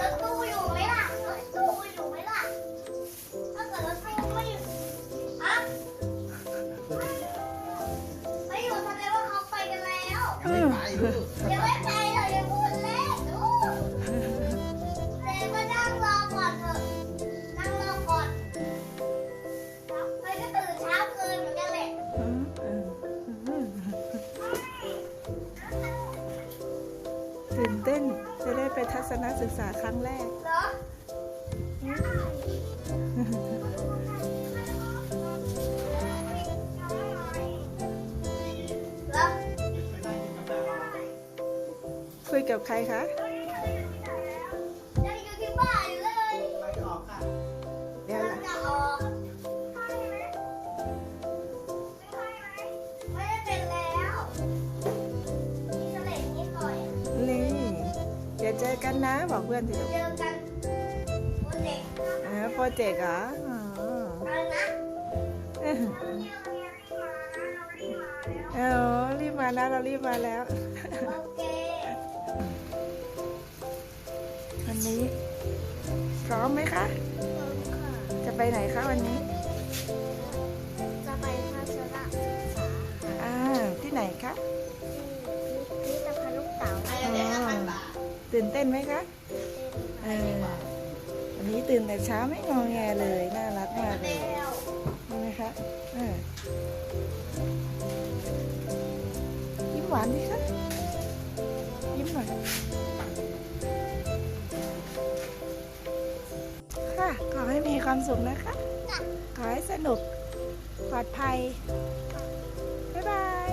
รถตู้อยู่ไหมล่ะรถตู้อยู่ไหมล่ะถ้าเกิดรถตู้ ทัศนศึกษาครั้งแรกเหรอเหรอคุยกับใครคะยังอยู่ที่บ้านอยู่เลยไปออกค่ะเดี๋ยวกำลังจะอ กันนะ บอกเพื่อนสิเจอกันโปรเจกต์เออโปรเจกต์เหรออ๋ออะไรนะเออเออรีบมานะเรารีบมาแล้วโอเควันนี้พร้อมไหมคะ จะไปไหนคะวันนี้ ตื่นเต้นไหมคะเออวันนี้ตื่นแต่เช้าไม่งอแงเลย น่ารักมากเลยใช่ไหมคะเออยิ้มหวานดิคะยิ้มหวานค่ะขอให้มีความสุขนะคะ ขอให้สนุกปลอดภัย บ๊ายบาย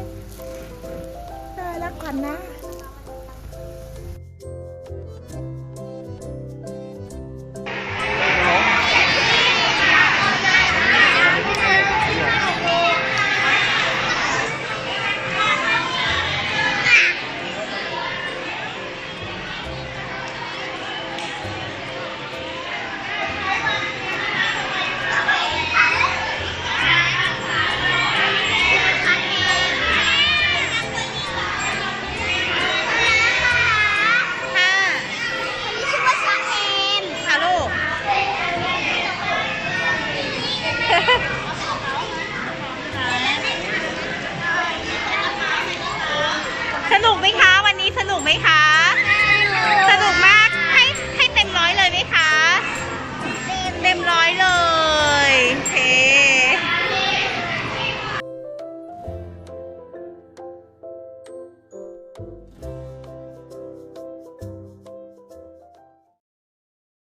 รักขวัญนะค่ะ กไหมคะ วันนี้สนุกไหมคะ สนุกมากให้ให้เต็มร้อยเลยไหมคะ เต็มร้อยเลยโอเคเ